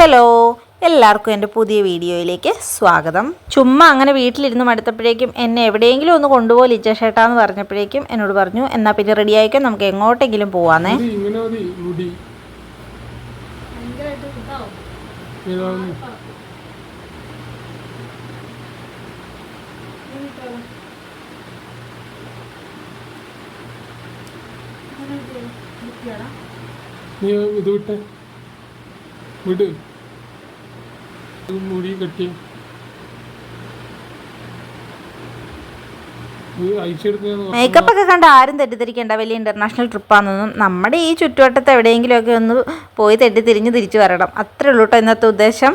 Hello എല്ലാവർക്കും എന്റെ പുതിയ വീഡിയോയിലേക്ക് സ്വാഗതം. ചുമ്മാ അങ്ങനെ വീട്ടിലിരുന്ന് മടുത്തപ്പോഴേക്കും എന്നെ എവിടെയെങ്കിലും ഒന്ന് കൊണ്ടുപോയി ലിജ ഷേട്ടാന്ന് പറഞ്ഞപ്പോഴേക്കും എന്നോട് പറഞ്ഞു എന്നാൽ പിന്നെ റെഡി ആയിക്കോ നമുക്ക് എങ്ങോട്ടെങ്കിലും പോവാന്നേ. നീ ഇത് വിട്ടേ. വിട്. ഇത് മുടി കെട്ടി. മേക്കപ്പ് ഒക്കെ കണ്ട ആരും തെറ്റിദ്ധരിക്കേണ്ട. വലിയ ഇന്റർനാഷണൽ ട്രിപ്പാണെന്നും നമ്മുടെ ഈ ചുറ്റുവട്ടത്ത് എവിടെയെങ്കിലുമൊക്കെ ഒന്ന് പോയി തെറ്റിദ്ധരിഞ്ഞ് തിരിച്ചു വരണം. അത്രേ ഉള്ളൂ കേട്ടോ ഇന്നത്തെ ഉദ്ദേശം.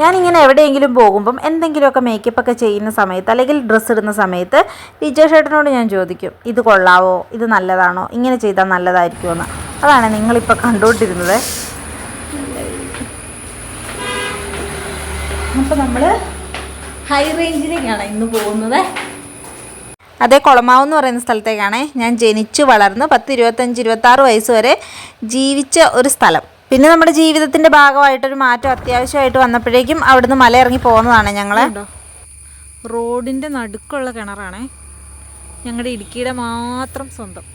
ഞാനിങ്ങനെ എവിടെയെങ്കിലും പോകുമ്പം എന്തെങ്കിലുമൊക്കെ മേക്കപ്പ് ഒക്കെ ചെയ്യുന്ന സമയത്ത് അല്ലെങ്കിൽ ഡ്രസ്സ് ഇടുന്ന സമയത്ത് ടീച്ചർ ചേട്ടനോട് ഞാൻ ചോദിക്കും ഇത് കൊള്ളാവോ? ഇത് നല്ലതാണോ? ഇങ്ങനെ ചെയ്താൽ നല്ലതായിരിക്കുമോ? എന്ന്. അതാണ് നിങ്ങളിപ്പോൾ കണ്ടുകൊണ്ടിരുന്നത് അപ്പോൾ നമ്മൾ ഹൈ റേഞ്ചിലേക്കാണ് ഇന്ന് പോകുന്നത്. അതേ കുളമാവ് എന്ന് പറയുന്ന സ്ഥലത്തേക്കാണ് ഞാൻ ജനിച്ചു വളർന്ന് പത്ത് ഇരുപത്തഞ്ച് ഇരുപത്താറ് വയസ്സ് വരെ ജീവിച്ച ഒരു സ്ഥലം. പിന്നെ നമ്മുടെ ജീവിതത്തിന്റെ ഭാഗമായിട്ടൊരു മാറ്റം അത്യാവശ്യമായിട്ട് വന്നപ്പോഴേക്കും അവിടുന്ന് മല ഇറങ്ങി പോകുന്നതാണ് ഞങ്ങൾ റോഡിന്റെ നടുക്കുള്ള കിണറാണേ. ഞങ്ങളുടെ ഇടുക്കിയുടെ മാത്രം സ്വന്തം.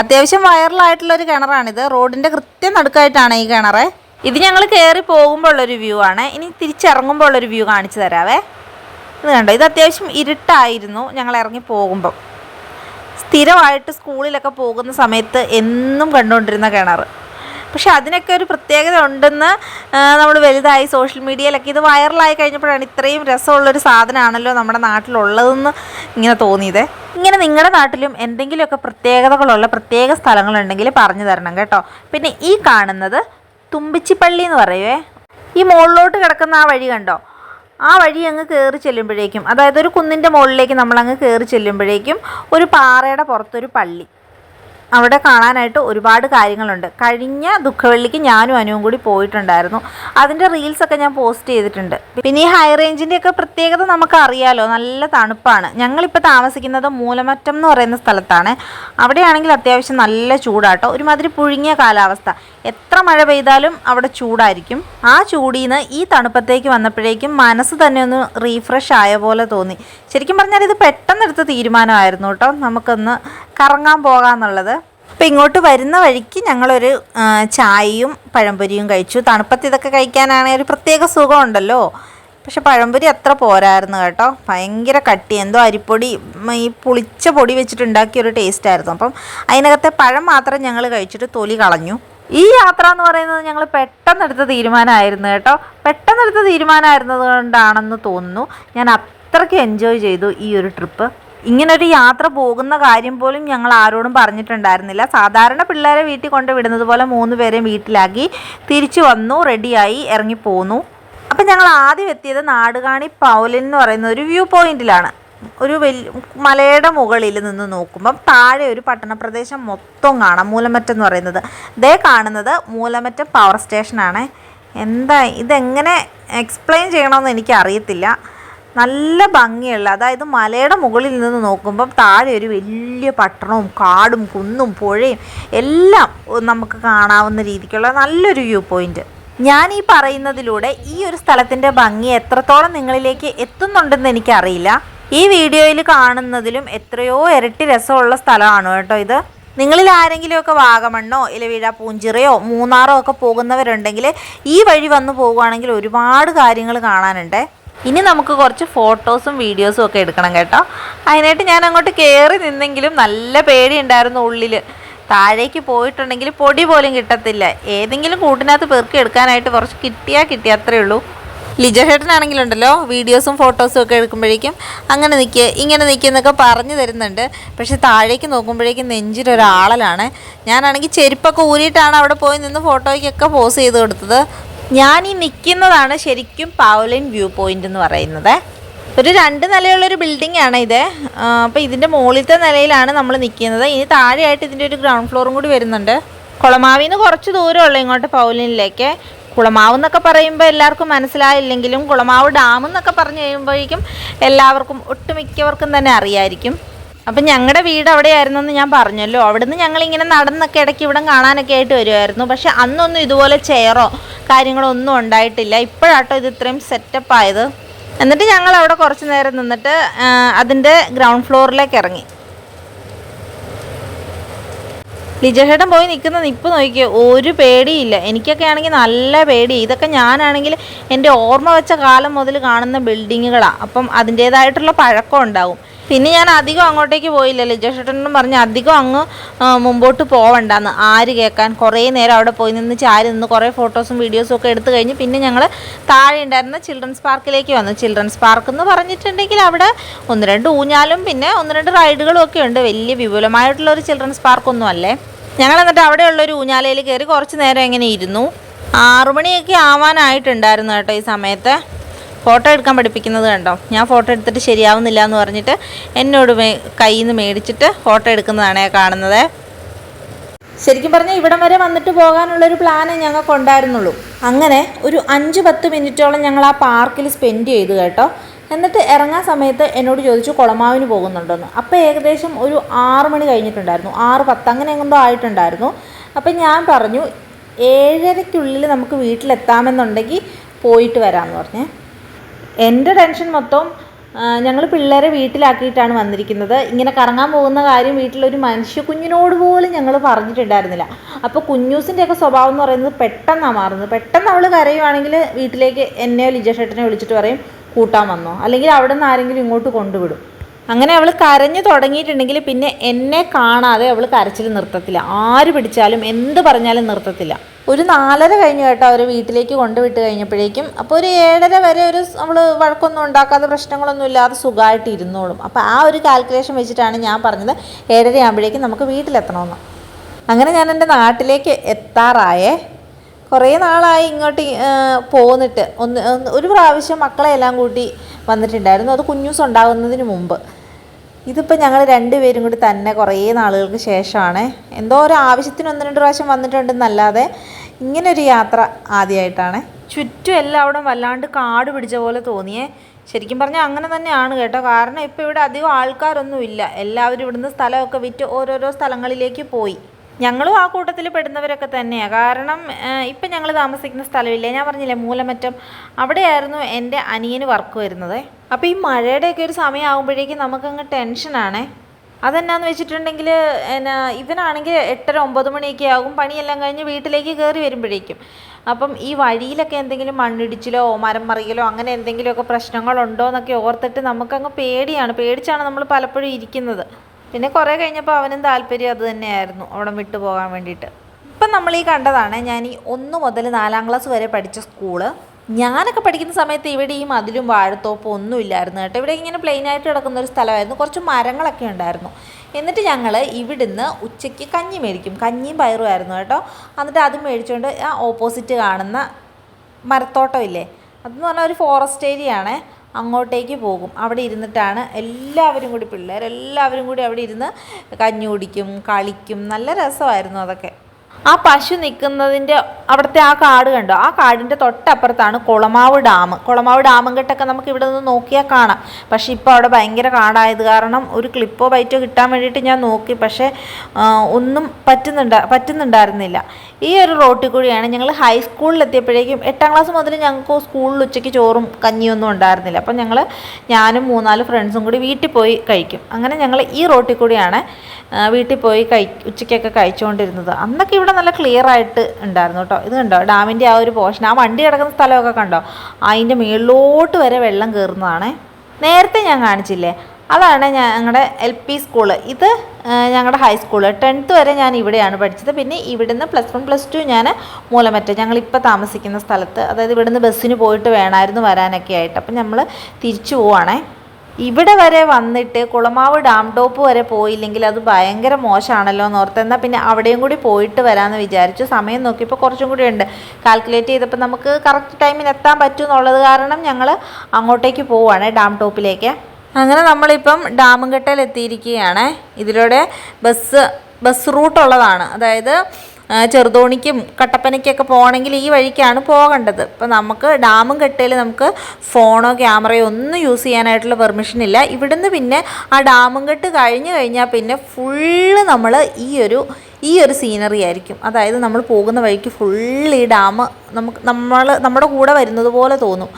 അത്യാവശ്യം വൈറലായിട്ടുള്ള ഒരു കിണറാണിത്. റോഡിന്റെ കൃത്യം നടുക്കായിട്ടാണ് ഈ കിണറ്. ഇത് ഞങ്ങൾ കയറി പോകുമ്പോൾ ഉള്ളൊരു വ്യൂ ആണ്. ഇനി തിരിച്ചിറങ്ങുമ്പോൾ ഉള്ളൊരു വ്യൂ കാണിച്ചു തരാവേ. ഇത് കണ്ടോ? ഇത് അത്യാവശ്യം ഇരുട്ടായിരുന്നു ഞങ്ങൾ ഇറങ്ങി പോകുമ്പം. സ്ഥിരമായിട്ട് സ്കൂളിലൊക്കെ പോകുന്ന സമയത്ത് എന്നും കണ്ടുകൊണ്ടിരുന്ന കിണർ പക്ഷെ അതിനൊക്കെ ഒരു പ്രത്യേകത ഉണ്ടെന്ന് നമ്മൾ വലുതായി സോഷ്യൽ മീഡിയയിലൊക്കെ ഇത് വൈറലായി കഴിഞ്ഞപ്പോഴാണ് ഇത്രയും രസമുള്ളൊരു സാധനമാണല്ലോ നമ്മുടെ നാട്ടിലുള്ളതെന്ന് ഇങ്ങനെ തോന്നിയത്. ഇങ്ങനെ നിങ്ങളുടെ നാട്ടിലും എന്തെങ്കിലുമൊക്കെ പ്രത്യേകതകളുള്ള പ്രത്യേക സ്ഥലങ്ങളുണ്ടെങ്കിൽ പറഞ്ഞു തരണം കേട്ടോ. പിന്നെ ഈ കാണുന്നത് തുമ്പിച്ചിപ്പള്ളി എന്ന് പറയുവേ. ഈ മുകളിലോട്ട് കിടക്കുന്ന ആ വഴി കണ്ടോ? ആ വഴി അങ്ങ് കയറി ചെല്ലുമ്പോഴേക്കും അതായത് ഒരു കുന്നിന്റെ മുകളിലേക്ക് നമ്മൾ അങ്ങ് കയറി ചെല്ലുമ്പോഴേക്കും ഒരു പാറയുടെ പുറത്തൊരു പള്ളി. അവിടെ കാണാനായിട്ട് ഒരുപാട് കാര്യങ്ങളുണ്ട്. കഴിഞ്ഞ ദുഃഖവെള്ളിക്ക് ഞാനും അനുവും കൂടി പോയിട്ടുണ്ടായിരുന്നു. അതിന്റെ റീൽസൊക്കെ ഞാൻ പോസ്റ്റ് ചെയ്തിട്ടുണ്ട്. പിന്നെ ഈ ഹൈ റേഞ്ചിന്റെ ഒക്കെ പ്രത്യേകത നമുക്ക് അറിയാലോ നല്ല തണുപ്പാണ്. ഞങ്ങളിപ്പോൾ താമസിക്കുന്നത് മൂലമറ്റം എന്ന് പറയുന്ന സ്ഥലത്താണ്. അവിടെയാണെങ്കിൽ അത്യാവശ്യം നല്ല ചൂടാട്ടോ. ഒരുമാതിരി പുഴുങ്ങിയ കാലാവസ്ഥ. എത്ര മഴ പെയ്താലും അവിടെ ചൂടായിരിക്കും. ആ ചൂടിൽ നിന്ന് ഈ തണുപ്പത്തേക്ക് വന്നപ്പോഴേക്കും മനസ്സ് തന്നെ ഒന്ന് റീഫ്രഷ് ആയ പോലെ തോന്നി. ശരിക്കും പറഞ്ഞാൽ ഇത് പെട്ടെന്നെടുത്ത തീരുമാനമായിരുന്നു കേട്ടോ. നമുക്കൊന്ന് കറങ്ങാൻ പോകാമെന്നുള്ളത് അപ്പോൾ ഇങ്ങോട്ട് വരുന്ന വഴിക്ക് ഞങ്ങളൊരു ചായയും പഴംപൊരിയും കഴിച്ചു. തണുപ്പത്ത് ഇതൊക്കെ കഴിക്കാനാണെങ്കിൽ ഒരു പ്രത്യേക സുഖമുണ്ടല്ലോ. പക്ഷെ പഴംപൊരി അത്ര പോരായിരുന്നു കേട്ടോ. ഭയങ്കര കട്ടി. എന്തോ അരിപ്പൊടി ഈ പുളിച്ച പൊടി വെച്ചിട്ട് ഉണ്ടാക്കിയ ഒരു ടേസ്റ്റ് ആയിരുന്നു അപ്പം അതിനകത്തെ പഴം മാത്രം ഞങ്ങൾ കഴിച്ചിട്ട് തൊലി കളഞ്ഞു. ഈ യാത്ര എന്ന് പറയുന്നത് ഞങ്ങൾ പെട്ടെന്നെടുത്ത തീരുമാനമായിരുന്നു കേട്ടോ. പെട്ടെന്നെടുത്ത തീരുമാനമായിരുന്നത് കൊണ്ടാണെന്ന് തോന്നുന്നു. ഞാൻ അത്രയ്ക്ക് എൻജോയ് ചെയ്തു ഈ ഒരു ട്രിപ്പ് ഇങ്ങനൊരു യാത്ര പോകുന്ന കാര്യം പോലും ഞങ്ങൾ ആരോടും പറഞ്ഞിട്ടുണ്ടായിരുന്നില്ല. സാധാരണ പിള്ളേരെ വീട്ടിൽ കൊണ്ട് വിടുന്നത് പോലെ മൂന്ന് പേരെയും വീട്ടിലാക്കി തിരിച്ചു വന്നു റെഡിയായി ഇറങ്ങിപ്പോന്നു അപ്പം ഞങ്ങൾ ആദ്യം എത്തിയത് നാടുകാണി പൗലിൻ എന്ന് പറയുന്ന ഒരു വ്യൂ പോയിന്റിലാണ്. ഒരു വലിയ മലയുടെ മുകളിൽ നിന്ന് നോക്കുമ്പം താഴെ ഒരു പട്ടണപ്രദേശം മൊത്തം കാണാം മൂലമറ്റം എന്ന് പറയുന്നത്. ദേ കാണുന്നത് മൂലമറ്റം പവർ സ്റ്റേഷനാണ് എന്താ ഇതെങ്ങനെ എക്സ്പ്ലെയിൻ ചെയ്യണമെന്ന് എനിക്ക് അറിയത്തില്ല നല്ല ഭംഗിയുള്ള അതായത് മലയുടെ മുകളിൽ നിന്ന് നോക്കുമ്പം താഴെ ഒരു വലിയ പട്ടണവും കാടും കുന്നും പുഴയും എല്ലാം നമുക്ക് കാണാവുന്ന രീതിക്കുള്ള നല്ലൊരു വ്യൂ പോയിന്റ്. ഞാൻ ഈ പറയുന്നതിലൂടെ ഈ ഒരു സ്ഥലത്തിന്റെ ഭംഗി എത്രത്തോളം നിങ്ങളിലേക്ക് എത്തുന്നുണ്ടെന്ന് എനിക്കറിയില്ല. ഈ വീഡിയോയിൽ കാണുന്നതിലും എത്രയോ ഇരട്ടി രസമുള്ള സ്ഥലമാണ് കേട്ടോ ഇത്. നിങ്ങളിൽ ആരെങ്കിലുമൊക്കെ വാഗമണ്ണോ ഇലവീഴ പൂഞ്ചിറയോ മൂന്നാറോ ഒക്കെ പോകുന്നവരുണ്ടെങ്കിൽ ഈ വഴി വന്നു പോകുകയാണെങ്കിൽ ഒരുപാട് കാര്യങ്ങൾ കാണാനുണ്ട്. ഇനി നമുക്ക് കുറച്ച് ഫോട്ടോസും വീഡിയോസും ഒക്കെ എടുക്കണം കേട്ടോ. അതിനായിട്ട് ഞാൻ അങ്ങോട്ട് കയറി നിന്നെങ്കിലും നല്ല പേടിയുണ്ടായിരുന്നു ഉള്ളിൽ താഴേക്ക് പോയിട്ടുണ്ടെങ്കിൽ പൊടി പോലും കിട്ടത്തില്ല. ഏതെങ്കിലും കൂട്ടിനകത്ത് പെറുക്കി എടുക്കാനായിട്ട് കുറച്ച് കിട്ടിയാൽ കിട്ടിയാൽ അത്രേ ഉള്ളൂ. ലിജ ചേട്ടനാണെങ്കിലുണ്ടല്ലോ വീഡിയോസും ഫോട്ടോസും ഒക്കെ എടുക്കുമ്പോഴേക്കും അങ്ങനെ നിൽക്കുക ഇങ്ങനെ നിൽക്കുന്നൊക്കെ പറഞ്ഞു തരുന്നുണ്ട്. പക്ഷേ താഴേക്ക് നോക്കുമ്പോഴേക്കും നെഞ്ചിലൊരാളലാണ്. ഞാനാണെങ്കിൽ ചെരുപ്പൊക്കെ ഊരിയിട്ടാണ് അവിടെ പോയി നിന്ന് ഫോട്ടോയ്ക്കൊക്കെ പോസ് ചെയ്ത് കൊടുത്തത്. ഞാൻ ഈ നിൽക്കുന്നതാണ് ശരിക്കും പാവലിൻ വ്യൂ പോയിന്റ് എന്ന് പറയുന്നത്. ഒരു രണ്ട് നിലയുള്ളൊരു ബിൽഡിംഗ് ആണ് ഇത് അപ്പോൾ ഇതിന്റെ മുകളിലത്തെ നിലയിലാണ് നമ്മൾ നിൽക്കുന്നത് ഇനി താഴെയായിട്ട് ഇതിന്റെ ഒരു ഗ്രൗണ്ട് ഫ്ലോറും കൂടി വരുന്നുണ്ട്. കുളമാവിന്ന് കുറച്ച് ദൂരമുള്ളൂ ഇങ്ങോട്ട് പൗലിനിലേക്ക് കുളമാവ് എന്നൊക്കെ പറയുമ്പോൾ എല്ലാവർക്കും മനസ്സിലായില്ലെങ്കിലും കുളമാവ് ഡാം എന്നൊക്കെ പറഞ്ഞു കഴിയുമ്പോഴേക്കും എല്ലാവർക്കും ഒട്ടുമിക്കവർക്കും തന്നെ അറിയായിരിക്കും. അപ്പം ഞങ്ങളുടെ വീട് അവിടെയായിരുന്നു എന്ന് ഞാൻ പറഞ്ഞല്ലോ. അവിടുന്ന് ഞങ്ങളിങ്ങനെ നടന്നൊക്കെ ഇടയ്ക്ക് ഇവിടെ കാണാനൊക്കെ ആയിട്ട് വരുമായിരുന്നു പക്ഷെ അന്നൊന്നും ഇതുപോലെ ചെയറോ കാര്യങ്ങളോ ഒന്നും ഉണ്ടായിട്ടില്ല. ഇപ്പോഴാട്ടോ ഇത് ഇത്രയും സെറ്റപ്പ് ആയത്. എന്നിട്ട് ഞങ്ങൾ അവിടെ കുറച്ച് നേരം നിന്നിട്ട് അതിന്റെ ഗ്രൗണ്ട് ഫ്ലോറിലേക്ക് ഇറങ്ങി. ലിജഹേട്ടൻ പോയി നിൽക്കുന്ന നിപ്പ് നോക്കിയോ ഒരു പേടിയില്ല. എനിക്കൊക്കെ ആണെങ്കിൽ നല്ല പേടി. ഇതൊക്കെ ഞാനാണെങ്കിൽ എന്റെ ഓർമ്മ വെച്ച കാലം മുതൽ കാണുന്ന ബിൽഡിങ്ങുകളാണ് അപ്പം അതിന്റേതായിട്ടുള്ള പഴക്കം ഉണ്ടാവും. പിന്നെ ഞാൻ അധികം അങ്ങോട്ടേക്ക് പോയില്ല ലിജേഷേട്ടനും പറഞ്ഞ് അധികം അങ്ങ് മുമ്പോട്ട് പോവണ്ടെന്ന്. ആര് കേൾക്കാൻ കുറേ നേരം അവിടെ പോയി നിന്ന് ചാരി നിന്ന് കുറേ ഫോട്ടോസും വീഡിയോസും ഒക്കെ എടുത്തു കഴിഞ്ഞ് പിന്നെ ഞങ്ങൾ താഴെ ഉണ്ടായിരുന്ന ചിൽഡ്രൻസ് പാർക്കിലേക്ക് വന്നു. ചിൽഡ്രൻസ് പാർക്ക് എന്ന് പറഞ്ഞിട്ടുണ്ടെങ്കിൽ അവിടെ ഒന്ന് രണ്ട് ഊഞ്ഞാലും പിന്നെ ഒന്ന് രണ്ട് റൈഡുകളും ഒക്കെ ഉണ്ട്. വലിയ വിപുലമായിട്ടുള്ള ഒരു ചിൽഡ്രൻസ് പാർക്കൊന്നും അല്ലേ? ഞങ്ങൾ എന്നിട്ട് അവിടെയുള്ള ഒരു ഊഞ്ഞാലയിൽ കയറി കുറച്ച് നേരം ഇങ്ങനെ ഇരുന്നു. ആറുമണിയൊക്കെ ആവാനായിട്ടുണ്ടായിരുന്നു കേട്ടോ ഈ സമയത്ത്. ഫോട്ടോ എടുക്കാൻ പഠിപ്പിക്കുന്നത് കണ്ടോ? ഞാൻ ഫോട്ടോ എടുത്തിട്ട് ശരിയാവുന്നില്ല എന്ന് പറഞ്ഞിട്ട് എന്നോട് കയ്യിൽ നിന്ന് മേടിച്ചിട്ട് ഫോട്ടോ എടുക്കുന്നതാണ് കാണുന്നത്. ശരിക്കും പറഞ്ഞാൽ ഇവിടം വരെ വന്നിട്ട് പോകാനുള്ളൊരു പ്ലാനേ ഞങ്ങൾക്ക് ഉണ്ടായിരുന്നുള്ളൂ. അങ്ങനെ ഒരു അഞ്ച് പത്ത് മിനിറ്റോളം ഞങ്ങൾ ആ പാർക്കിൽ സ്പെൻഡ് ചെയ്തു കേട്ടോ. എന്നിട്ട് ഇറങ്ങാൻ സമയത്ത് എന്നോട് ചോദിച്ചു കുളമാവിന് പോകുന്നുണ്ടെന്ന്. അപ്പോൾ ഏകദേശം ഒരു ആറ് മണി കഴിഞ്ഞിട്ടുണ്ടായിരുന്നു. ആറ് പത്ത് അങ്ങനെ എങ്ങോട്ടോ ആയിട്ടുണ്ടായിരുന്നു. അപ്പം ഞാൻ പറഞ്ഞു ഏഴരയ്ക്കുള്ളിൽ നമുക്ക് വീട്ടിലെത്താമെന്നുണ്ടെങ്കിൽ പോയിട്ട് വരാമെന്ന് പറഞ്ഞേ. എന്റെ ടെൻഷൻ മൊത്തം ഞങ്ങൾ പിള്ളേരെ വീട്ടിലാക്കിയിട്ടാണ് വന്നിരിക്കുന്നത്. ഇങ്ങനെ കറങ്ങാൻ പോകുന്ന കാര്യം വീട്ടിലൊരു മനുഷ്യ കുഞ്ഞിനോട് പോലും ഞങ്ങൾ പറഞ്ഞിട്ടുണ്ടായിരുന്നില്ല. അപ്പോൾ കുഞ്ഞൂസിന്റെയൊക്കെ സ്വഭാവം എന്ന് പറയുന്നത് പെട്ടെന്നാണ് മാറുന്നത്. പെട്ടെന്ന് അവൾ കരയുവാണെങ്കിൽ വീട്ടിലേക്ക് എന്നെയോ ലിജേഷേട്ടനെ വിളിച്ചിട്ട് പറയും കൂട്ടാൻ വന്നോ. അല്ലെങ്കിൽ അവിടെ നിന്ന് ആരെങ്കിലും ഇങ്ങോട്ട് കൊണ്ടുവിടും. അങ്ങനെ അവൾ കരഞ്ഞു തുടങ്ങിയിട്ടുണ്ടെങ്കിൽ പിന്നെ എന്നെ കാണാതെ അവൾ കരച്ചിൽ നിർത്തത്തില്ല. ആര് പിടിച്ചാലും എന്ത് പറഞ്ഞാലും നിർത്തത്തില്ല. ഒരു നാലര കഴിഞ്ഞു കേട്ടോ അവർ വീട്ടിലേക്ക് കൊണ്ടുവിട്ട് കഴിഞ്ഞപ്പോഴേക്കും. അപ്പോൾ ഒരു ഏഴര വരെ ഒരു നമ്മൾ വഴക്കൊന്നും ഉണ്ടാക്കാതെ പ്രശ്നങ്ങളൊന്നും ഇല്ലാതെ സുഖമായിട്ട് ഇരുന്നോളും. അപ്പോൾ ആ ഒരു കാൽക്കുലേഷൻ വെച്ചിട്ടാണ് ഞാൻ പറഞ്ഞത് ഏഴര ആകുമ്പോഴേക്കും നമുക്ക് വീട്ടിലെത്തണമെന്ന്. അങ്ങനെ ഞാൻ എന്റെ നാട്ടിലേക്ക് എത്താറായേ. കുറേ നാളായി ഇങ്ങോട്ട് പോന്നിട്ട്. ഒന്ന് ഒരു പ്രാവശ്യം മക്കളെ എല്ലാം കൂട്ടി വന്നിട്ടുണ്ടായിരുന്നു. അത് കുഞ്ഞൂസ് ഉണ്ടാകുന്നതിന് മുമ്പ്. ഇതിപ്പോൾ ഞങ്ങൾ രണ്ടുപേരും കൂടി തന്നെ കുറേ നാളുകൾക്ക് ശേഷമാണ്. എന്തോ ഒരു ആവശ്യത്തിന് ഒന്ന് രണ്ട് പ്രാവശ്യം വന്നിട്ടുണ്ടെന്നല്ലാതെ ഇങ്ങനൊരു യാത്ര ആദ്യമായിട്ടാണ് ചുറ്റും എല്ലാവിടും വല്ലാണ്ട് കാട് പിടിച്ച പോലെ തോന്നിയേ. ശരിക്കും പറഞ്ഞാൽ അങ്ങനെ തന്നെയാണ് കേട്ടോ. കാരണം ഇപ്പോൾ ഇവിടെ അധികം ആൾക്കാരൊന്നുമില്ല എല്ലാവരും ഇവിടുന്ന് സ്ഥലമൊക്കെ വിറ്റ് ഓരോരോ സ്ഥലങ്ങളിലേക്ക് പോയി. ഞങ്ങളും ആ കൂട്ടത്തിൽ പെടുന്നവരൊക്കെ തന്നെയാണ് കാരണം ഇപ്പം ഞങ്ങൾ താമസിക്കുന്ന സ്ഥലമില്ലേ? ഞാൻ പറഞ്ഞില്ലേ മൂലമറ്റം. അവിടെയായിരുന്നു എന്റെ അനിയന് വർക്ക് വരുന്നത്. അപ്പോൾ ഈ മഴയുടെയൊക്കെ ഒരു സമയമാകുമ്പോഴേക്കും നമുക്കങ്ങ് ടെൻഷനാണേ. അതെന്നാന്ന് വെച്ചിട്ടുണ്ടെങ്കിൽ എന്നാ ഇവനാണെങ്കിൽ എട്ടര ഒമ്പത് മണിയൊക്കെ ആകും. പണിയെല്ലാം കഴിഞ്ഞ് വീട്ടിലേക്ക് കയറി വരുമ്പോഴേക്കും. അപ്പം ഈ വഴിയിലൊക്കെ എന്തെങ്കിലും മണ്ണിടിച്ചിലോ മരം മറിയലോ അങ്ങനെ എന്തെങ്കിലുമൊക്കെ പ്രശ്നങ്ങളുണ്ടോ എന്നൊക്കെ ഓർത്തിട്ട് നമുക്കങ്ങ് പേടിയാണ്. പേടിച്ചാണ് നമ്മൾ പലപ്പോഴും ഇരിക്കുന്നത്. പിന്നെ കുറേ കഴിഞ്ഞപ്പോൾ അവനും താല്പര്യം അത് തന്നെയായിരുന്നു അവിടെ വിട്ടു പോകാൻ വേണ്ടിയിട്ട്. ഇപ്പം നമ്മൾ ഈ കണ്ടതാണ് ഞാൻ ഈ ഒന്ന് മുതൽ നാലാം ക്ലാസ് വരെ പഠിച്ച സ്കൂൾ. ഞാനൊക്കെ പഠിക്കുന്ന സമയത്ത് ഇവിടെ ഈ മതിലും വാഴത്തോപ്പും ഒന്നും ഇല്ലായിരുന്നു കേട്ടോ. ഇവിടെ ഇങ്ങനെ പ്ലെയിൻ ആയിട്ട് കിടക്കുന്ന ഒരു സ്ഥലമായിരുന്നു. കുറച്ച് മരങ്ങളൊക്കെ ഉണ്ടായിരുന്നു. എന്നിട്ട് ഞങ്ങൾ ഇവിടുന്ന് ഉച്ചയ്ക്ക് കഞ്ഞി മേടിക്കും. കഞ്ഞിയും പയറും ആയിരുന്നു കേട്ടോ. എന്നിട്ട് അത് മേടിച്ചുകൊണ്ട് ആ ഓപ്പോസിറ്റ് കാണുന്ന മരത്തോട്ടം ഇല്ലേ അതെന്ന് പറഞ്ഞാൽ ഒരു ഫോറസ്റ്റ് ഏരിയ ആണേ. അങ്ങോട്ടേക്ക് പോകും. അവിടെ ഇരുന്നിട്ടാണ് എല്ലാവരും കൂടി പിള്ളേരെല്ലാവരും കൂടി അവിടെ ഇരുന്ന് കഞ്ഞി കുടിക്കും കളിക്കും. നല്ല രസമായിരുന്നു അതൊക്കെ. ആ പശു നിൽക്കുന്നതിന്റെ അവിടുത്തെ ആ കാട് കണ്ടോ? ആ കാടിന്റെ തൊട്ടപ്പുറത്താണ് കുളമാവ് ഡാം. കുളമാവ് ഡാമും കെട്ടൊക്കെ നമുക്ക് ഇവിടെ നിന്ന് നോക്കിയാൽ കാണാം. പക്ഷേ ഇപ്പോൾ അവിടെ ഭയങ്കര കാടായത് കാരണം ഒരു ക്ലിപ്പോ ബൈറ്റോ കിട്ടാൻ വേണ്ടിയിട്ട് ഞാൻ നോക്കി. പക്ഷേ ഒന്നും പറ്റുന്നുണ്ട പറ്റുന്നുണ്ടായിരുന്നില്ല. ഈ ഒരു റോട്ടിൽ കൂടിയാണ് ഞങ്ങൾ ഹൈസ്കൂളിൽ എത്തിയപ്പോഴേക്കും എട്ടാം ക്ലാസ് മുതൽ ഞങ്ങൾക്ക് സ്കൂളിൽ ഉച്ചയ്ക്ക് ചോറും കഞ്ഞിയൊന്നും ഉണ്ടായിരുന്നില്ല. അപ്പം ഞങ്ങൾ ഞാനും മൂന്നാൽ ഫ്രണ്ട്സും കൂടി വീട്ടിൽ പോയി കഴിക്കും. അങ്ങനെ ഞങ്ങൾ ഈ റോട്ടിൽ കൂടിയാണ് വീട്ടിൽ പോയി കഴി ഉച്ചയ്ക്കൊക്കെ കഴിച്ചുകൊണ്ടിരുന്നത്. അന്നൊക്കെ ഇവിടെ നല്ല ക്ലിയർ ആയിട്ട് ഉണ്ടായിരുന്നു ഇത് കണ്ടോ? ഡാമിന്റെ ആ ഒരു പോർഷൻ. ആ വണ്ടി കിടക്കുന്ന സ്ഥലമൊക്കെ കണ്ടോ? അതിന്റെ മുകളിലോട്ട് വരെ വെള്ളം കയറുന്നതാണ്. നേരത്തെ ഞാൻ കാണിച്ചില്ലേ? അതാണ് ഞങ്ങളുടെ എൽ പി സ്കൂൾ ഇത് ഞങ്ങളുടെ ഹൈസ്കൂൾ ടെൻത്ത് വരെ ഞാൻ ഇവിടെയാണ് പഠിച്ചത്. പിന്നെ ഇവിടുന്ന് പ്ലസ് വൺ പ്ലസ് ടു ഞാൻ മൂലമറ്റ ഞങ്ങളിപ്പോൾ താമസിക്കുന്ന സ്ഥലത്ത് അതായത് ഇവിടുന്ന് ബസ്സിന് പോയിട്ട് വേണമായിരുന്നു വരാനൊക്കെ ആയിട്ട്. അപ്പം നമ്മൾ തിരിച്ചു പോവാണേ. ഇവിടെ വരെ വന്നിട്ട് കുളമാവ് ഡാം ടോപ്പ് വരെ പോയില്ലെങ്കിൽ അത് ഭയങ്കര മോശമാണല്ലോ എന്ന് ഓർത്ത്. എന്നാൽ പിന്നെ അവിടെയും കൂടി പോയിട്ട് വരാമെന്ന് വിചാരിച്ചു. സമയം നോക്കിയപ്പോൾ കുറച്ചും കൂടി ഉണ്ട്. കാൽക്കുലേറ്റ് ചെയ്തപ്പോൾ നമുക്ക് കറക്റ്റ് ടൈമിന് എത്താൻ പറ്റും എന്നുള്ളത് കാരണം ഞങ്ങൾ അങ്ങോട്ടേക്ക് പോവുകയാണ് ഡാം ടോപ്പിലേക്ക്. അങ്ങനെ നമ്മളിപ്പം ഡാമുംകെട്ടയിൽ എത്തിയിരിക്കുകയാണ് ഇതിലൂടെ ബസ് ബസ് റൂട്ടുള്ളതാണ് അതായത് ചെറുതോണിക്കും കട്ടപ്പനയ്ക്കൊക്കെ പോകണമെങ്കിൽ ഈ വഴിക്കാണ് പോകേണ്ടത്. അപ്പോൾ നമുക്ക് ഡാമും കെട്ടയിൽ നമുക്ക് ഫോണോ ക്യാമറയോ ഒന്നും യൂസ് ചെയ്യാനായിട്ടുള്ള പെർമിഷൻ ഇല്ല. ഇവിടുന്ന് പിന്നെ ആ ഡാമും കെട്ട് കഴിഞ്ഞു കഴിഞ്ഞാൽ പിന്നെ ഫുള്ള് നമ്മൾ ഈ ഒരു ഈ ഒരു സീനറി ആയിരിക്കും. അതായത് നമ്മൾ പോകുന്ന വഴിക്ക് ഫുള്ള് ഈ ഡാം നമുക്ക് നമ്മൾ നമ്മുടെ കൂടെ വരുന്നത് പോലെ തോന്നും.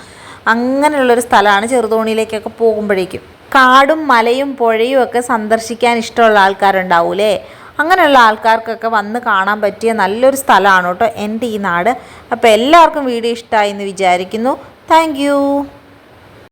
അങ്ങനെയുള്ളൊരു സ്ഥലമാണ് ചെറുതോണിയിലേക്കൊക്കെ പോകുമ്പോഴേക്കും. കാടും മലയും പുഴയും ഒക്കെ സന്ദർശിക്കാൻ ഇഷ്ടമുള്ള ആൾക്കാരുണ്ടാവൂലേ അങ്ങനെയുള്ള ആൾക്കാർക്കൊക്കെ വന്ന് കാണാൻ പറ്റിയ നല്ലൊരു സ്ഥലമാണ് കേട്ടോ എന്റെ ഈ നാട്. അപ്പോൾ എല്ലാവർക്കും വീഡിയോ ഇഷ്ടമായി എന്ന് വിചാരിക്കുന്നു. താങ്ക്